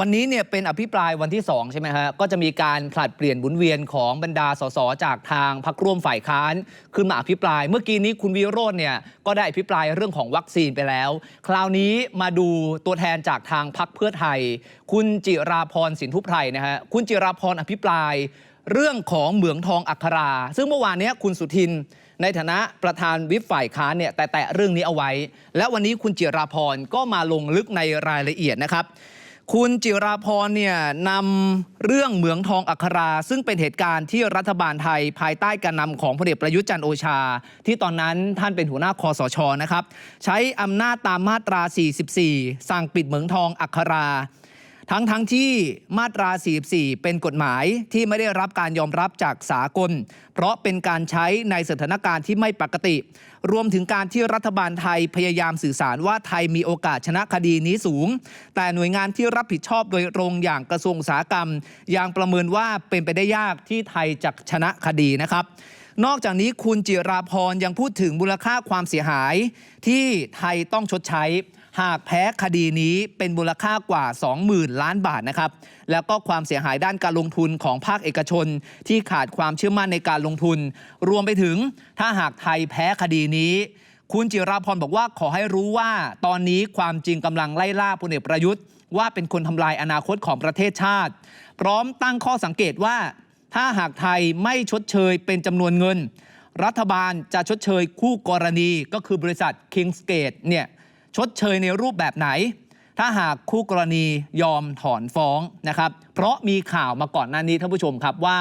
วันนี้เนี่ยเป็นอภิปรายวันที่ 2 ใช่ไหมฮะก็จะมีการผลัดเปลี่ยนหมุนเวียนของบรรดาสสจากทางพรรคร่วมฝ่ายค้านขึ้นมาอภิปราย เมื่อกี้นี้คุณวิโรจน์เนี่ยก็ได้อภิปรายเรื่องของวัคซีนไปแล้ว คราวนี้มาดูตัวแทนจากทางพรรคเพื่อไทย คุณจิราพรสินทุไพรนะฮะคุณจิราพรอภิปรายเรื่องของเหมืองทองอัครา ซึ่งเมื่อวานนี้คุณสุทิน ในฐานะประธานวิปฝ่ายค้านเนี่ยแต่แตะเรื่องนี้เอาไว้ และวันนี้คุณจิราพรก็มาลงลึกในรายละเอียดนะครับ คุณจิราพรเนี่ยนำเรื่องเหมืองทองอัครา ซึ่งเป็นเหตุการณ์ที่รัฐบาลไทยภายใต้การนำของพลเอกประยุทธ์จันโอชา ที่ตอนนั้นท่านเป็นหัวหน้าคอสชนะครับ ใช้อำนาจตามมาตรา 44 สั่งปิดเหมืองทองอัครา ทั้งทั้งที่มาตรา 44 เป็นกฎหมายที่ไม่ได้รับการยอมรับจากสากล เพราะเป็นการใช้ในสถานการณ์ที่ไม่ปกติ รวมถึงการที่รัฐบาลไทยพยายามสื่อสารว่าไทยมีโอกาสชนะคดีนี้สูง แต่หน่วยงานที่รับผิดชอบโดยตรงอย่างกระทรวงอุตสาหกรรม ยังประเมินว่าเป็นไปได้ยากที่ไทยจะชนะคดีนะครับนอกจากนี้คุณจิราพรยังพูดถึงมูลค่าความเสียหายที่ไทยต้องชดใช้ หากแพ้คดีนี้เป็นมูลค่ากว่า 20,000 ล้านบาทนะครับ แล้วก็ความเสียหายด้านการลงทุนของภาคเอกชน ที่ขาดความเชื่อมั่นในการลงทุน รวมไปถึงถ้าหากไทยแพ้คดีนี้ คุณจิราพรบอกว่าขอให้รู้ว่า ตอนนี้ความจริงกำลังไล่ล่าพลเอกประยุทธ์ ว่าเป็นคนทำลายอนาคตของประเทศชาติ พร้อมตั้งข้อสังเกตว่า ถ้าหากไทยไม่ชดเชยเป็นจำนวนเงิน รัฐบาลจะชดเชยคู่กรณีก็คือบริษัท Kingsgate เนี่ย ชดเชยในรูปแบบไหน ถ้าหากคู่กรณียอมถอนฟ้องนะครับ เพราะมีข่าวมาก่อนหน้านี้ท่านผู้ชมครับว่า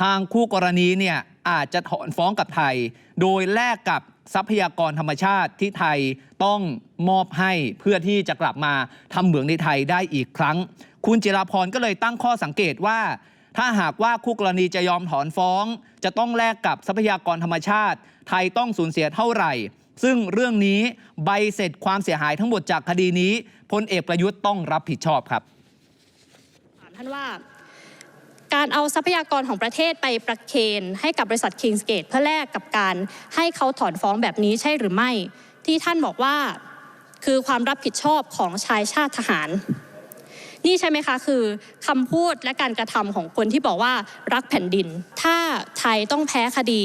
ทางคู่กรณีเนี่ยอาจจะถอนฟ้องกับไทย โดยแลกกับทรัพยากรธรรมชาติที่ไทยต้องมอบให้เพื่อที่จะกลับมาทำเหมืองในไทยได้อีกครั้ง คุณจิราพรก็เลยตั้งข้อสังเกตว่า ถ้าหากว่าคู่กรณีจะยอมถอนฟ้อง จะต้องแลกกับทรัพยากรธรรมชาติ ไทยต้องสูญเสียเท่าไหร่ ซึ่งเรื่องนี้ใบเสร็จความเสียหายทั้งหมดจากคดีนี้พลเอกประยุทธ์ต้องรับผิดชอบครับถามท่านว่าการเอาทรัพยากรของประเทศไปประเคนให้กับบริษัท Kingsgate เพื่อแลกกับการให้เขาถอนฟ้องแบบนี้ใช่หรือไม่ ที่ท่านบอกว่าคือความรับผิดชอบของชายชาติทหาร นี่ใช่ไหมคะ คือคำพูดและการกระทำของคนที่บอกว่ารักแผ่นดิน ถ้าไทยต้องแพ้คดี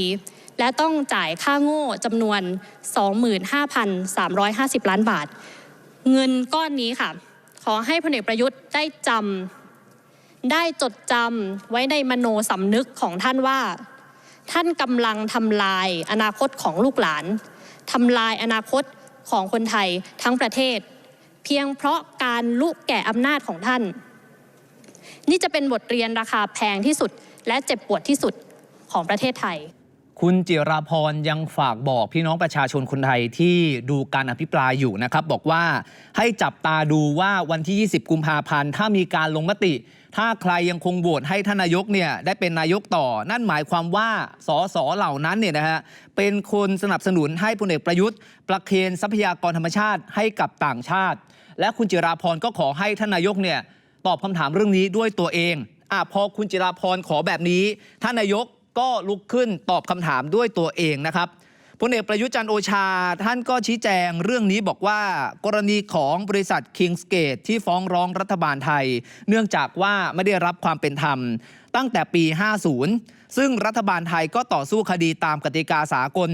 และต้องจ่ายค่าโง่จำนวน 25,350 ล้านบาท เงินก้อนนี้ค่ะ ขอให้พลเอกประยุทธ์ได้จำได้จดจำไว้ในมโนสำนึกของท่านว่า ท่านกำลังทำลายอนาคตของลูกหลานทำลายอนาคตของคนไทยทั้งประเทศ เพียงเพราะการลุกแก่อำนาจของท่าน นี่จะเป็นบทเรียนราคาแพงที่สุด และเจ็บปวดที่สุดของประเทศไทย คุณจิราพรยังฝากบอกพี่น้องประชาชนคนไทยที่ดูการอภิปรายอยู่นะครับ บอกว่าให้จับตาดูว่าวันที่ 20 กุมภาพันธ์ถ้ามีการลงมติ ถ้าใครยังคงโหวตให้ท่านนายกเนี่ยได้เป็นนายกต่อ นั่นหมายความว่าสสเหล่านั้นเนี่ยนะฮะเป็นคนสนับสนุนให้พลเอกประยุทธ์ ประเคนทรัพยากรธรรมชาติให้กับต่างชาติ และคุณจิราพรก็ขอให้ท่านนายกเนี่ยตอบคำถามเรื่องนี้ด้วยตัวเองอะพอคุณจิราพรขอแบบนี้ท่านนายก ก็ลุกขึ้นตอบคำถามด้วยตัวเองนะครับพลเอกประยุจันโอชา ท่านก็ชี้แจงเรื่องนี้บอกว่ากรณีของบริษัท Kingsgate ที่ฟ้องร้องรัฐบาลไทย เนื่องจากว่าไม่ได้รับความเป็นธรรม ตั้งแต่ปี 50 ซึ่งรัฐบาลไทยก็ต่อสู้คดีตามกติกาสากล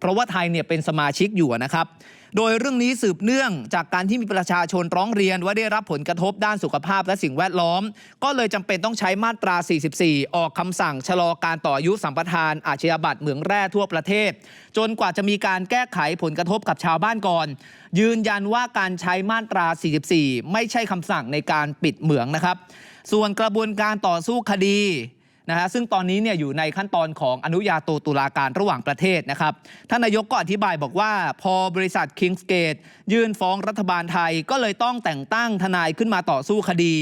เพราะว่าไทยเนี่ยเป็นสมาชิกอยู่นะครับโดยเรื่องนี้สืบเนื่องจากการที่มีประชาชนร้องเรียนว่าได้รับผลกระทบด้านสุขภาพและสิ่งแวดล้อม ก็เลยจำเป็นต้องใช้มาตรา 44 ออกคำสั่งชะลอการต่ออายุสัมปทาน อาชญาบัตรเหมืองแร่ทั่วประเทศ จนกว่าจะมีการแก้ไขผลกระทบกับชาวบ้านก่อน ยืนยันว่าการใช้มาตรา 44 ไม่ใช่คำสั่งในการปิดเหมืองนะครับ ส่วนกระบวนการต่อสู้คดี นะฮะซึ่งตอนนี้เนี่ยอยู่ในขั้นตอนของอนุญาโตตุลาการระหว่างประเทศนะครับท่านนายกก็อธิบายบอกว่า พอบริษัท Kingsgate ยื่นฟ้องรัฐบาลไทยก็เลยต้องแต่งตั้งทนายขึ้นมาต่อสู้คดี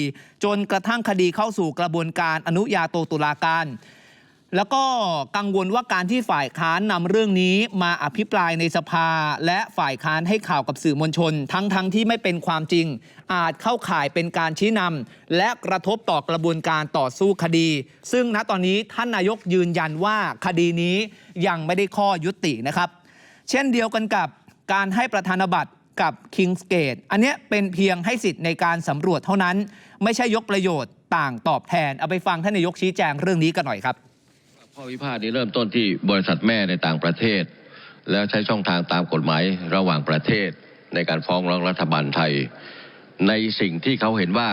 จนกระทั่งคดีเข้าสู่กระบวนการอนุญาโตตุลาการ แล้วก็กังวลว่าการที่ฝ่ายค้านนำเรื่องนี้มาอภิปรายในสภา และฝ่ายค้านให้ข่าวกับสื่อมวลชน ทั้งๆทที่ไม่เป็นความจริง อาจเข้าข่ายเป็นการชี้นำและกระทบต่อกระบวนการต่อสู้คดี ซึ่งณตอนนี้ท่านนายกยืนยันว่าคดีนี้ยังไม่ได้ข้อยุตินะครับ เช่นเดียวกันกับการให้ประธานบัตรกับ Kings Gate อันนี้เป็นเพียงให้สิทธิ์ในการสำรวจเท่านั้น ไม่ใช่ยกประโยชน์ต่างตอบแทน เอาไปฟังท่านนายกชี้แจงเรื่องนี้กันหน่อยครับ ข้อพิพาทนี้เริ่มต้นที่บริษัทแม่ในต่างประเทศ แล้วใช้ช่องทางตามกฎหมายระหว่างประเทศในการฟ้องร้องรัฐบาลไทย ในสิ่งที่เขาเห็นว่า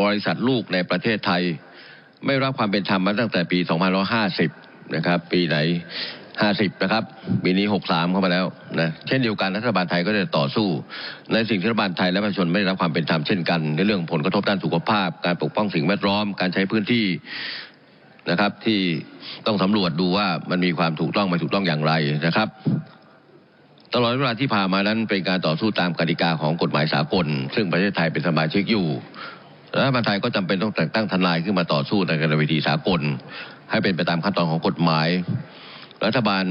บริษัทลูกในประเทศไทย ไม่รับความเป็นธรรมมาตั้งแต่ปี 2550 นะครับ ปีไหน 50 นะครับ ปีนี้ 63 เข้ามาแล้วนะเช่นเดียวกันรัฐบาลไทยก็จะต่อสู้ ในสิ่งที่รัฐบาลไทยและประชาชนไม่ได้รับความเป็นธรรมเช่นกัน ในเรื่องผลกระทบด้านสุขภาพ การปกป้องสิ่งแวดล้อมการใช้พื้นที่ นะครับที่ต้องสำรวจดูว่ามันมีความถูกต้องไม่ถูกต้องอย่างไรนะครับ ตลอดเวลาที่ผ่านมานั้นเป็นการต่อสู้ตามกติกาของกฎหมายสากล ซึ่งประเทศไทยเป็นสมาชิกอยู่รัฐบาลไทยก็จำเป็นต้องแต่งตั้งทนายขึ้นมาต่อสู้ในการเวทีสากล ให้เป็นไปตามขั้นตอนของกฎหมาย รัฐบาล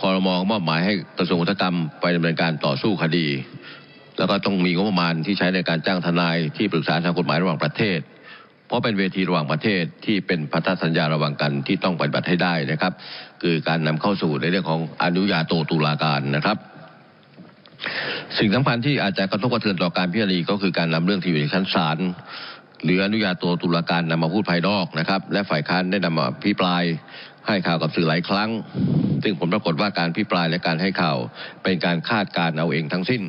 คอรมองมอบหมายให้กระทรวงอุตสาหกรรมไปดำเนินการต่อสู้คดี แล้วก็ต้องมีงบประมาณที่ใช้ในการจ้างทนายที่ปรึกษาทางกฎหมายระหว่างประเทศ ราะเป็นเวทีระหว่างประเทศที่เป็นพันธสัญญาระหว่างกันที่ต้องปฏิบัติให้ได้นะครับ คือการนำเข้าสู่ในเรื่องของอนุญาโตตุลาการนะครับ สิ่งสำคัญที่อาจจะกระทบกระเทือนต่อการพิจารณาก็คือการนำเรื่องที่อยู่ในชั้นศาลหรืออนุญาโตตุลาการนำมาพูดภายนอกนะครับ และฝ่ายค้านได้นำมาพิปรายให้ข่าวกับสื่อหลายครั้ง ซึ่งผลปรากฏว่าการพิปรายและการให้ข่าวเป็นการคาดการเอาเองทั้งสิ้น